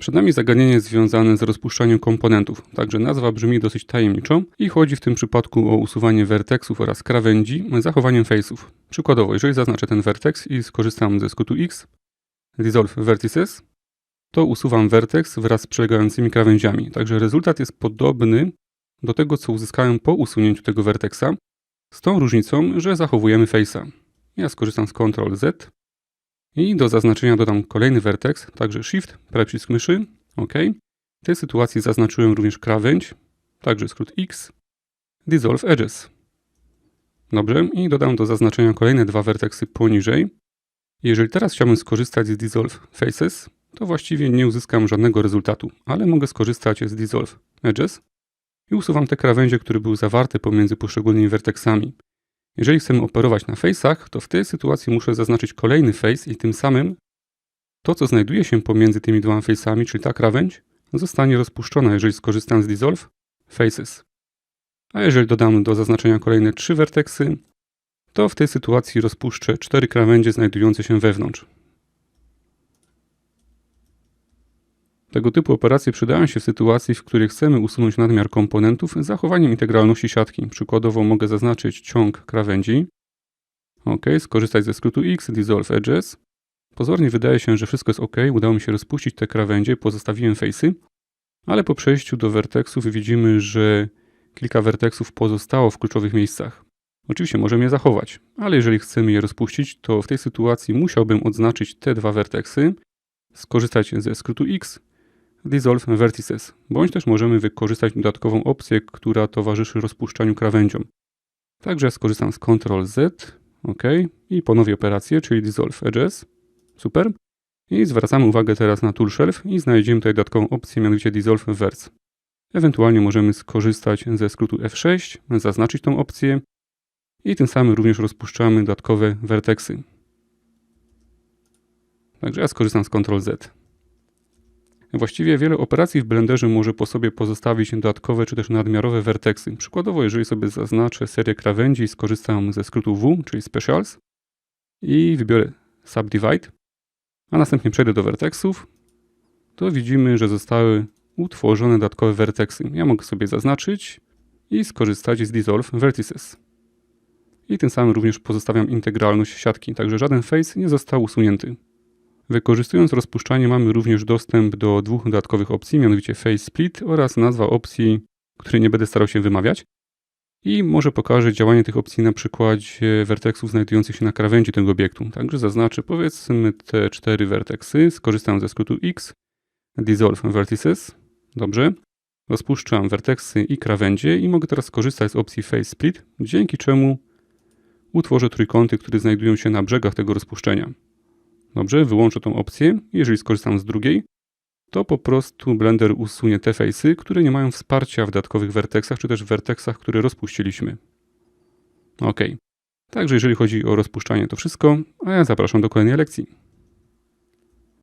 Przed nami zagadnienie związane z rozpuszczaniem komponentów, także nazwa brzmi dosyć tajemniczo i chodzi w tym przypadku o usuwanie werteksów oraz krawędzi zachowaniem face'ów. Przykładowo, jeżeli zaznaczę ten vertex i skorzystam ze skrótu X, Dissolve Vertices, to usuwam vertex wraz z przylegającymi krawędziami. Także rezultat jest podobny do tego, co uzyskałem po usunięciu tego vertexa, z tą różnicą, że zachowujemy face'a. Ja skorzystam z Ctrl Z i do zaznaczenia dodam kolejny vertex, także Shift, przycisk myszy, OK. W tej sytuacji zaznaczyłem również krawędź, także skrót X, Dissolve Edges. Dobrze, i dodam do zaznaczenia kolejne dwa vertexy poniżej. Jeżeli teraz chciałbym skorzystać z Dissolve Faces, to właściwie nie uzyskam żadnego rezultatu, ale mogę skorzystać z Dissolve Edges i usuwam te krawędzie, które były zawarte pomiędzy poszczególnymi vertexami. Jeżeli chcemy operować na face'ach, to w tej sytuacji muszę zaznaczyć kolejny face i tym samym to, co znajduje się pomiędzy tymi dwoma face'ami, czyli ta krawędź, zostanie rozpuszczona, jeżeli skorzystam z Dissolve Faces. A jeżeli dodam do zaznaczenia kolejne trzy vertexy, to w tej sytuacji rozpuszczę cztery krawędzie znajdujące się wewnątrz. Tego typu operacje przydają się w sytuacji, w której chcemy usunąć nadmiar komponentów z zachowaniem integralności siatki. Przykładowo mogę zaznaczyć ciąg krawędzi. OK, skorzystać ze skrótu X, Dissolve Edges. Pozornie wydaje się, że wszystko jest OK, udało mi się rozpuścić te krawędzie, pozostawiłem face'y, ale po przejściu do vertexów widzimy, że kilka vertexów pozostało w kluczowych miejscach. Oczywiście możemy je zachować, ale jeżeli chcemy je rozpuścić, to w tej sytuacji musiałbym odznaczyć te dwa vertexy, skorzystać ze skrótu X, Dissolve Vertices, bądź też możemy wykorzystać dodatkową opcję, która towarzyszy rozpuszczaniu krawędziom. Także skorzystam z Ctrl Z, OK, i ponowię operację, czyli Dissolve Edges, super. I zwracamy uwagę teraz na Tool Shelf i znajdziemy tutaj dodatkową opcję, mianowicie Dissolve Verts. Ewentualnie możemy skorzystać ze skrótu F6, zaznaczyć tą opcję i tym samym również rozpuszczamy dodatkowe vertexy. Także ja skorzystam z Ctrl Z. Właściwie wiele operacji w Blenderze może po sobie pozostawić dodatkowe czy też nadmiarowe werteksy. Przykładowo, jeżeli sobie zaznaczę serię krawędzi skorzystam ze skrótu W, czyli Specials i wybiorę Subdivide, a następnie przejdę do werteksów, to widzimy, że zostały utworzone dodatkowe werteksy. Ja mogę sobie zaznaczyć i skorzystać z Dissolve Vertices. I tym samym również pozostawiam integralność siatki, także żaden face nie został usunięty. Wykorzystując rozpuszczanie mamy również dostęp do dwóch dodatkowych opcji, mianowicie Face Split oraz nazwa opcji, której nie będę starał się wymawiać. I może pokażę działanie tych opcji na przykładzie werteksów znajdujących się na krawędzi tego obiektu. Także zaznaczę powiedzmy te cztery werteksy, skorzystam ze skrótu X, Dissolve Vertices, dobrze. Rozpuszczam werteksy i krawędzie i mogę teraz skorzystać z opcji Face Split, dzięki czemu utworzę trójkąty, które znajdują się na brzegach tego rozpuszczenia. Dobrze, tą opcję. Jeżeli skorzystam z drugiej, to po prostu Blender usunie te face'y, które nie mają wsparcia w dodatkowych werteksach, czy też w werteksach, które rozpuściliśmy. Ok. Także jeżeli chodzi o rozpuszczanie to wszystko, a ja zapraszam do kolejnej lekcji.